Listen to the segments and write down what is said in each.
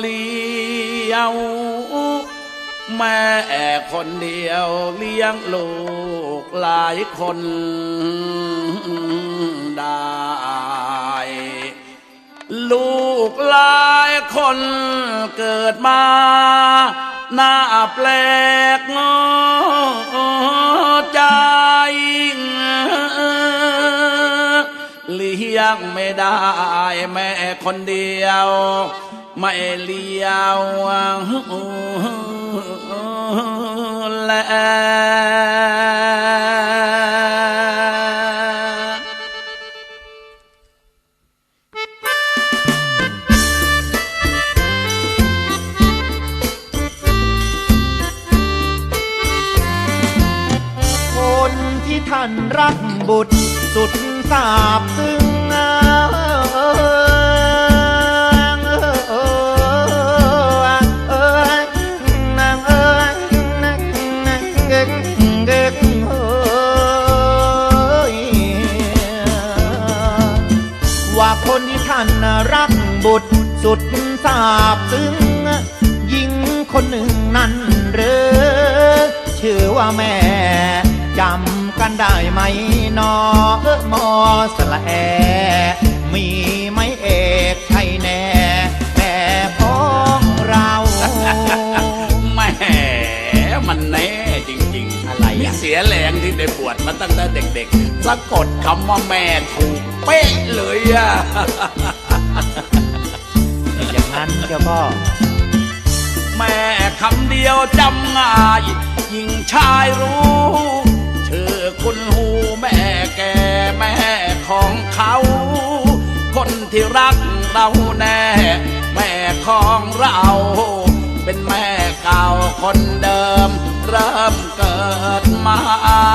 เลี้ยวแม่คนเดียวเลี้ยงลูกหลายคนได้ ลูกหลายคนเกิดมาหน้าแปลกงอใจ ยงไม่ได้แม่คนเดียว ไม่เลี้ยวและ ว่าคนที่ท่านรักบุตรสุดสาบซึ้งหญิงคนหนึ่งนั้นหรือชื่อว่าแม่จำกันได้ไหมนอเออมอสละแอ มีไหมเอกใช่แน่แม่พ้องเรา แหม่มันแน่จริงๆ เสียแรงที่ได้บวชมาตั้งแต่เด็กๆสะกดคำว่าแม่ถูกเป๊ะเลยอะ อย่างนั้นเจ้าพ่อแม่คำเดียวจำง่ายยิ่งชายรู้ชื่อคุณหูแม่แก่แม่ของเขา คนที่รักเราแน่ แม่ของเรา เป็นแม่เก่าคนเดิม เริ่มเกิด มา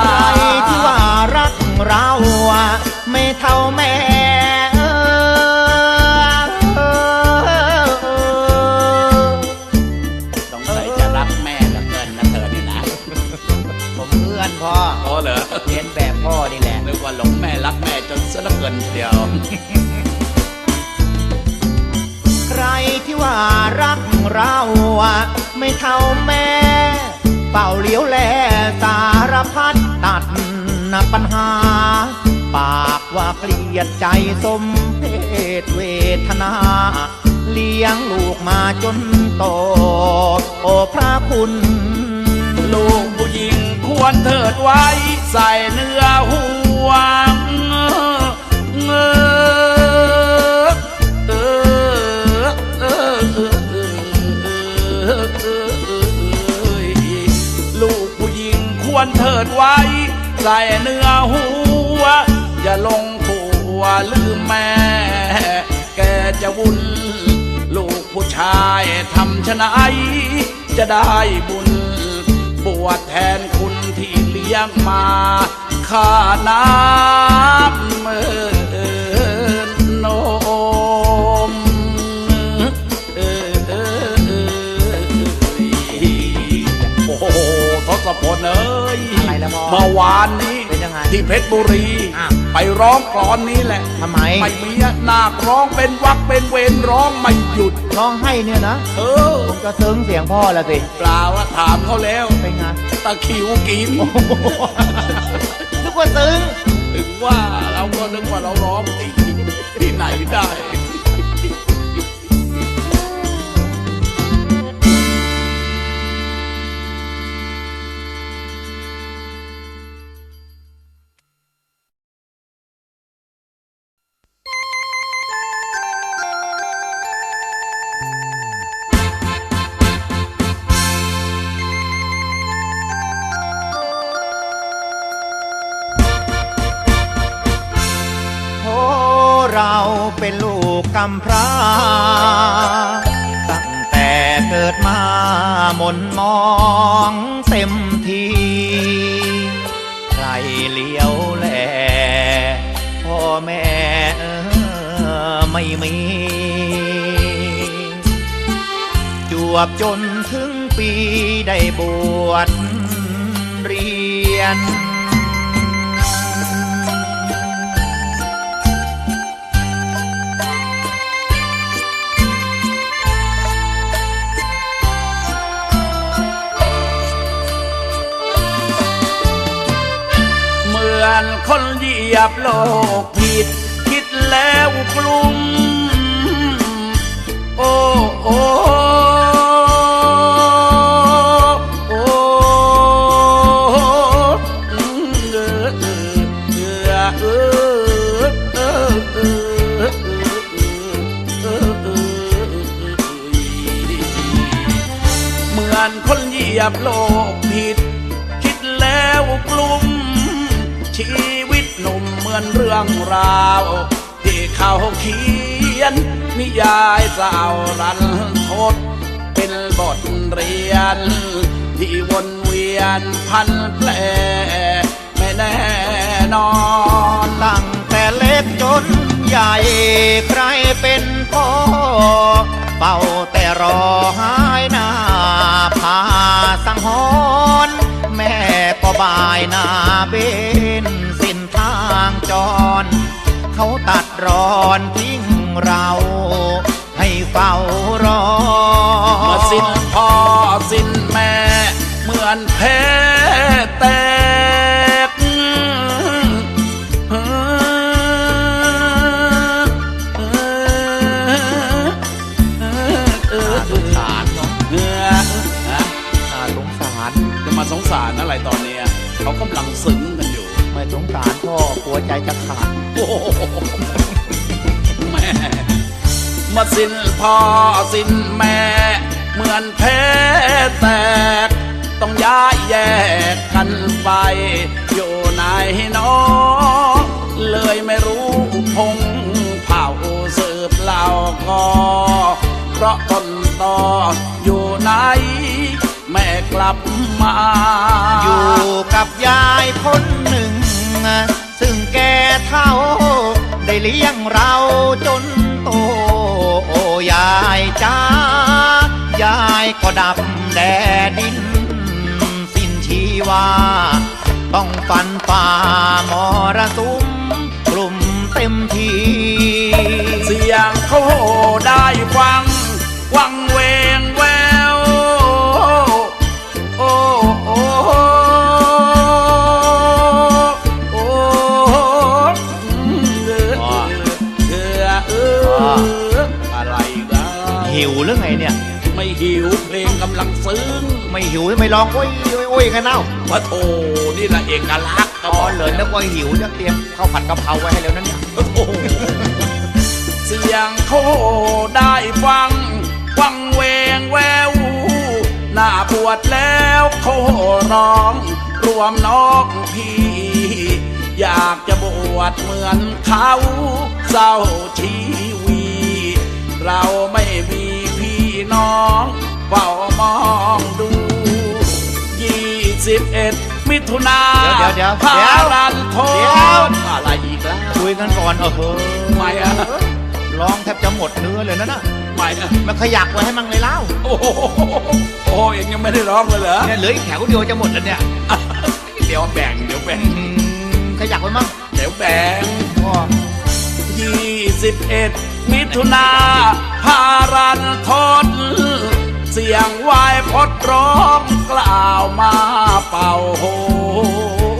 ใครที่ว่ารักเราอะไม่เท่าแม่เออสงสัยจะรักแม่เหลือเกินนะเธอนี่นะผมเพื่อนพ่อโอ้เหรอเรียนแบบพ่อนี่แหละนึกว่าหลงแม่รักแม่จนซะเหลือเกินเดียว ใครที่ว่ารักเราอะไม่เท่าแม่ เป่าเลี้ยวแลสารพัดตัดนะปัญหา ปากว่าเกลียดใจสมเพศเวทนา เลี้ยงลูกมาจนโต โอพระคุณ ลูกผู้หญิงควรเถิดไว้ ใส่เนื้อห่วงเงออ ใส่เนื้อหัว อย่าลงผัวลืมแม่ แกจะวุ่น ลูกผู้ชายทำชะไอจะได้บุญ บวชแทนคุณที่เลี้ยงมาข้าน้ำเมิน ทศพลเอ้ยอะไรละพ่อเมื่อวานนี้เป็นยังไงที่เพชรบุรีอ้าวไปร้องกลอนนี้แหละทำไม ไม่มีนาคร้องเป็นวักเป็นเวรร้องไม่หยุด ร้องให้เนี่ยนะ เออผมก็ซึ้งเสียงพ่อละสิ เปล่าว่าถามเขาแล้ว เป็นไงตะคริวกิน นึกว่าซึ้ง ถึงว่าเราก็นึกว่าเราร้องติที่ไหนได้ำพร้าตั้งแต่เกิดมาหมนมองเต็มที ใครเลี้ยวแลพ่อแม่เออไม่มี จวบจนถึงปีได้บวชเรียน ยบโลกผิด คิดแล้วกลุ้มโอ้โอ้ รื่องราว ที่เขาเขียน นิยายสาวรันทดเป็นบทเรียน ที่วนเวียนพันแปลไม่แน่นอนตั้งแต่เล็กจนใหญ่ใครเป็นพ่อเฝ้าแต่รอหายหน้าพาสังหรณ์แม่ก็บายหน้าเบนสิ้น จร เขาตัดรอนทิ้งเรา ให้เฝ้ารอเมื่อสิ้นพ่อสิ้นแม่ เหมือนแพ้แตกเออเออน่าสงสารเนาะเออฮะน่าสงสารจะมาสงสารอะไรตอนเนี้ยเขากำลังซึ้งกันอยู่ไม่ส งสารพ่อกลัวใจจะขาดโอ้โหแม่มาสิ้นพ่อสิ้นแม่ เหมือนแพ้แตก ต้องย้ายแยกกันไป อยู่ไหนเนอเลยไม่รู้พงเผ่าสืบเล่าก็เพราะต้นตออยู่ไหน แม่กลับมา อยู่กับย เลี้ยงเราจนโตโยายจ้ายายก็ดับแดดิน สิ้นชีวา ต้องฟันฝ่ามรสุม อออะไรกันหิวหรือไงเนี่ย ไม่หิวเพลงกำลังซึ้งไม่หิวไม่ร้องโอ้ยโอ้ยโอ้ยกันเน่าพระโทนี่แหละเอกลักษณ์อ๋อเลยนึกว่าหิวจะเตรียมข้าวผัดกะเพราไว้ให้แล้วนั่นเนี่ยโอ้โหเสียงเขาได้ฟัง วังเวงแววหน้าบวชแล้วเขาร้อง รวมน้องพี่ อยากจะบวชเหมือนเขาเศร้าชีวี เราไม่มีพี่น้องเฝ้ามองดูยี่สิบเอ็ดมิถุนาเดี๋ยวเดี๋ยวพาเดี๋ยวรันโทเดี๋ยวษอะไรอีกแล้วคุยกันก่อนเออเฮ้ยไม่อะร้องแทบจะหมดเนื้อเลยนะน่ะไม่อะมาขยักไว้ให้มั่งเลยเล่าโอ้โหโอ้เองยังไม่ได้ร้องเลยเหรอ เนี่ยเหลืออีกแถวเดียวจะหมดแล้วเนี่ยเดี๋ยวแบ่ง เดี๋ยวแบ่ง อืมขยักไว้มั่งเดี๋ยวแบ่ง พ่อ ยี่สิบเอ็ดมิถุนาพารันทดเสียงวายพดร้องกล่าวมาเป่าโห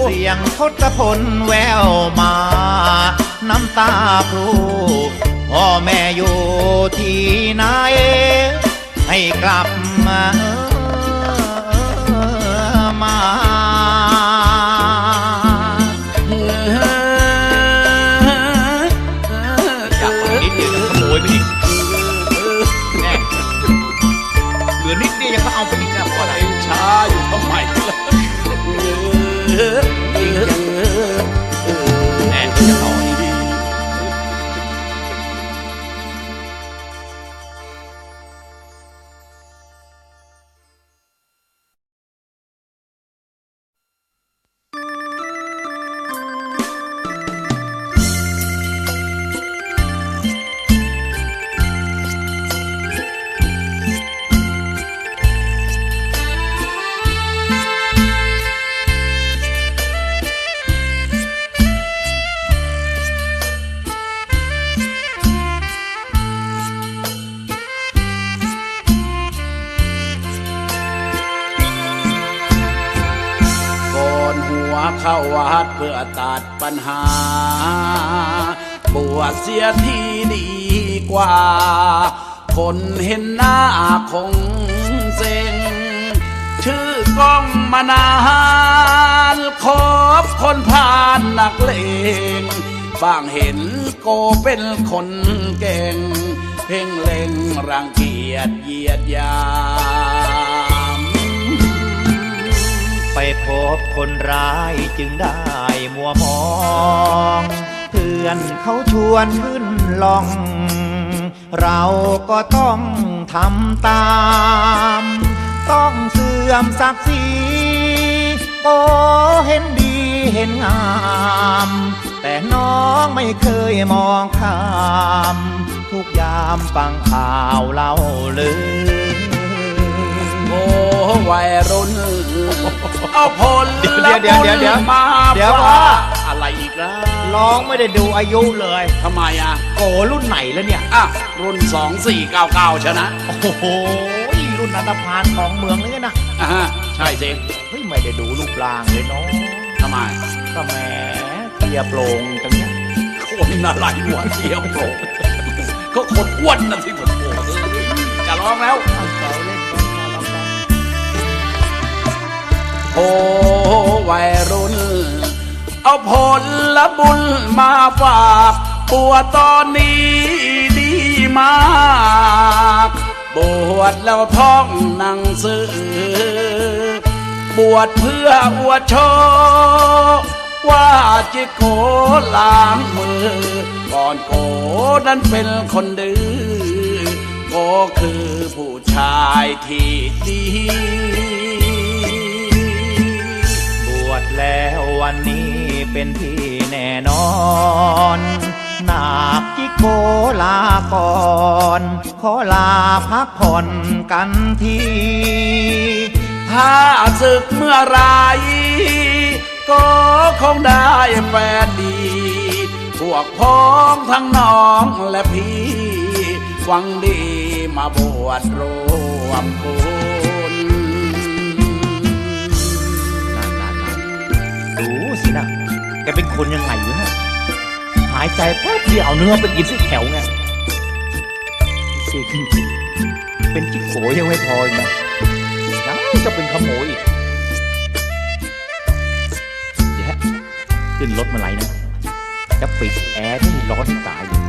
เสียงทศพลแววมา น้ำตาพรูพ่อแม่อยู่ที่ไหนให้กลับมา เข้าวัดเพื่อตัดปัญหา บวชเสียทีดีกว่า คนเห็นหน้าคงเซ็ง ชื่อกล้องมานานคบคนผ่านนักเลงบางเห็นโกเป็นคนเก่ง เพ่งเล็งรังเกียจเหยียดยา ไปพบคนร้ายจึงได้มัวมอง เพื่อนเขาชวนขึ้นลอง เราก็ต้องทำตาม ต้องเสื่อมศักดิ์ศรีโอเห็นดีเห็นงาม แต่น้องไม่เคยมองข้าม ทุกยามฟังข่าวเล่าเลย โอ้วัยรุ่นเอาผลเดี๋ยวเดี๋ยวเดี๋ยวเดี๋ยวมาเดี๋ยวฝากว่า อะไรอีกแล้วร้องไม่ได้ดูอายุเลยทำไมอะโกรุ่นไหนแล้วเนี่ยอะรุ่น2499ชนะ โอ้โหรุ่นนันทพานของเมืองเลยนะอะฮะใช่สิเฮ้ยไม่ได้ดูรูปร่างเลยเนาะทำไมก็แหมเตียโปร่งจังเนี่ยคนอะไรหัวเทียมโผล่ก็คนอ้วนนะที่ผมโผล่จะร้องแล้ว โอ้วัยรุ่น เอาผลละบุญมาฝากปัวตอนนี้ดีมาก บวชแล้วท่องหนังสือบวชเพื่ออวดโชว์ว่าจิโกล้างมือ ก่อนโกนั้นเป็นคนดื้อโกคือผู้ชายที่ดี แล้ววันนี้เป็นที่แน่นอนนาคจิโกลาก่อนขอลาพักผ่อนกันทีถ้าศึกเมื่อไรก็คงได้แฟนดี พวกพ้องทั้งน้องและพี่หวังดีมาบวชรวมบุญนั่น ดูสินะแกเป็นคนยังไงอยู่นะหายใจแป๊บเดียวเอาเนื้อไปกินสิแถวไงสิจริงๆเป็นจิ๊กโกยังไม่พออีกนะยังจะเป็นขโมยอีกเดี๋ยวขึ้นรถมาไหลนะ จะปิดแอร์ที่ร้อนตายเลย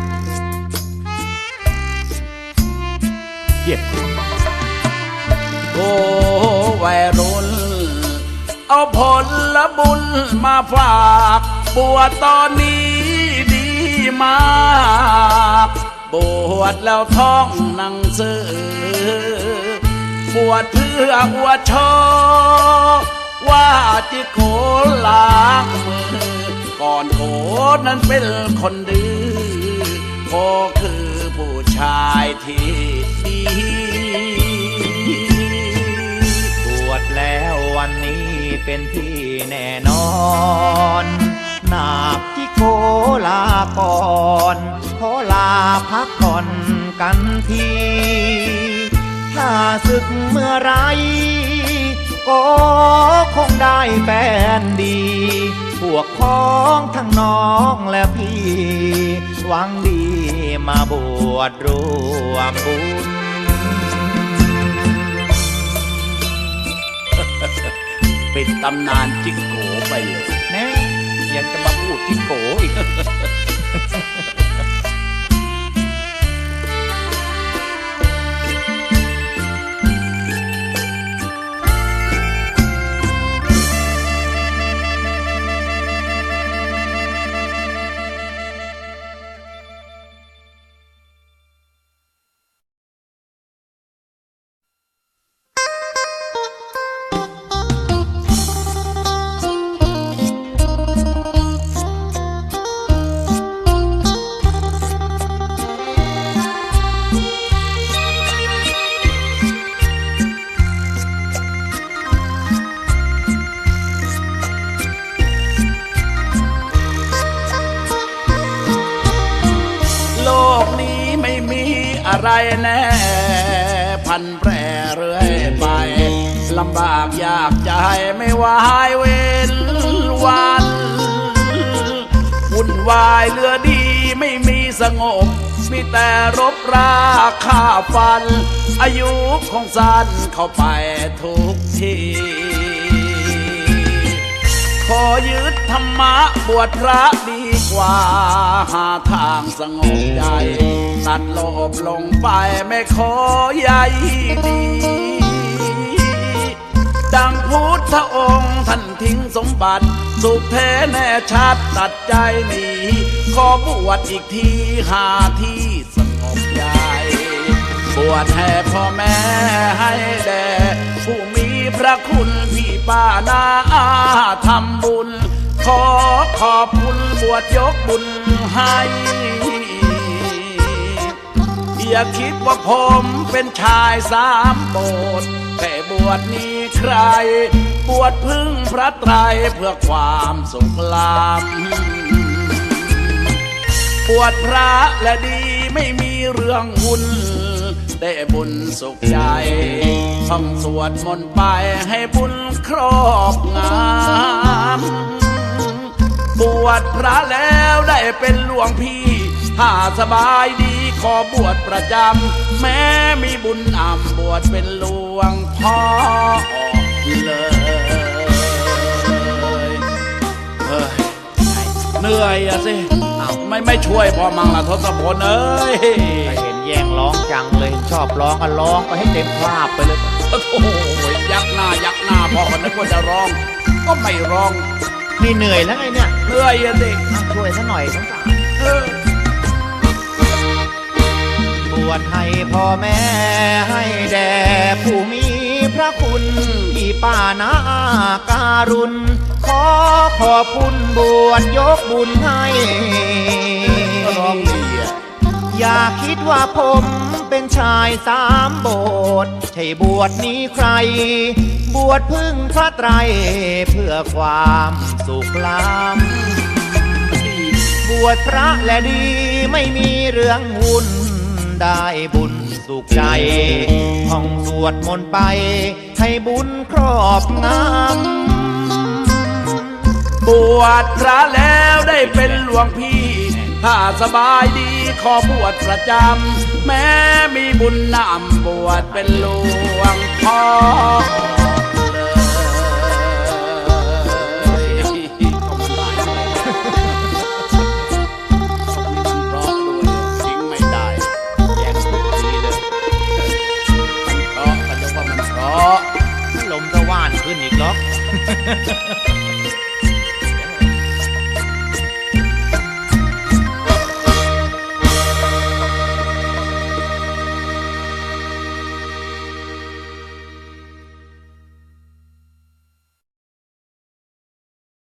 เยี่ยมโอ้ เอาผลละบุญมาฝากบวชตอนนี้ดีมากบวชแล้วท่องหนังสือบวชเพื่ออวดโชว์ว่าจิโกล้างมือ ก่อนโกนั้นเป็นคนดื้อโกคือผู้ชายที่ดี บวชแล้ววันนี้ เป็นที่แน่นอนนาบที่โคลาก่อนขอลาพักผ่อนกันที ถ้าศึกเมื่อไร ก็คงได้แฟนดี พวกพ้องทั้งน้องและพี่ หวังดีมาบวชรวมบุญ ปิดตำนานจิกโกไปเลยแน่ยังจะมาพูดที่โกอีก รแน่ พันแปรเรื่อยไปลำบากยากใจไม่วายเว้นวันวุ่นวายเรือดีไม่มีสงบ มีแต่รบราฆ่าฟัน อายุของสั้นเข้าไปทุกที ขอยึดธรรมะบวชพระดีกว่า หาทางสงบใจ ตัดโลภลงไปไม่ขอใยดี ดังพุทธองค์ท่านทิ้งสมบัติ สุขแท้แน่ชัดตัดใจหนีขอบวชอีกทีหาที่สงบใจ บวชให้พ่อแม่ให้แด่ผู้มีพระคุณพี่ ป้านาอาทำบุญ ขอขอบคุณบวชยกบุญให้อย่าคิดว่าผมเป็นชายสามโบสแต่บวชนี้ใคร บวชพึ่งพระไตรเพื่อความสุขลำบวชพระและดีไม่มีเรื่องวุ่น ได้บุญสุขใจท่องสวดมนต์ไปให้บุญครอบงามบวชพระแล้วได้เป็นหลวงพี่ถ้าสบายดีขอบวชประจำ แม้มีบุญอ่ำบวชเป็นหลวงพ่อเลยเฮ้ยเหนื่อยอะสิไม่ไม่ช่วยพอมังละทศพลเอ้ยก็เห็น แย่งร้องจังเลยชอบร้องก็ร้องไปให้เต็มภาพไปเลยโอ้โหยักหน้ายักหน้าพอกันนึกว่าจะร้อง ก็ไม่ร้องนี่เหนื่อยแล้วไงเนี่ยเหนื่อยอะสิต้องช่วยซะหน่อยสงสารเออบวชให้พ่อแม่ให้แด่ผู้มีพระคุณพี่ป้านาอาการุณ ขอขอบคุณบวชยกบุญให้ คิดว่าผมเป็นชายสามโบสถ์ใช่บวชนี้ใคร บวชพึ่งพระไตรเพื่อความสุขล้ำบวชพระและดีไม่มีเรื่องวุ่นได้บุญสุขใจท่องสวดมนต์ไป ให้บุญครอบงำบวชพระแล้วได้เป็นหลวงพี่ ถ้าสบายดีขอบวชประจำ แม้มีบุญนำบวชเป็นหลวงพ่อ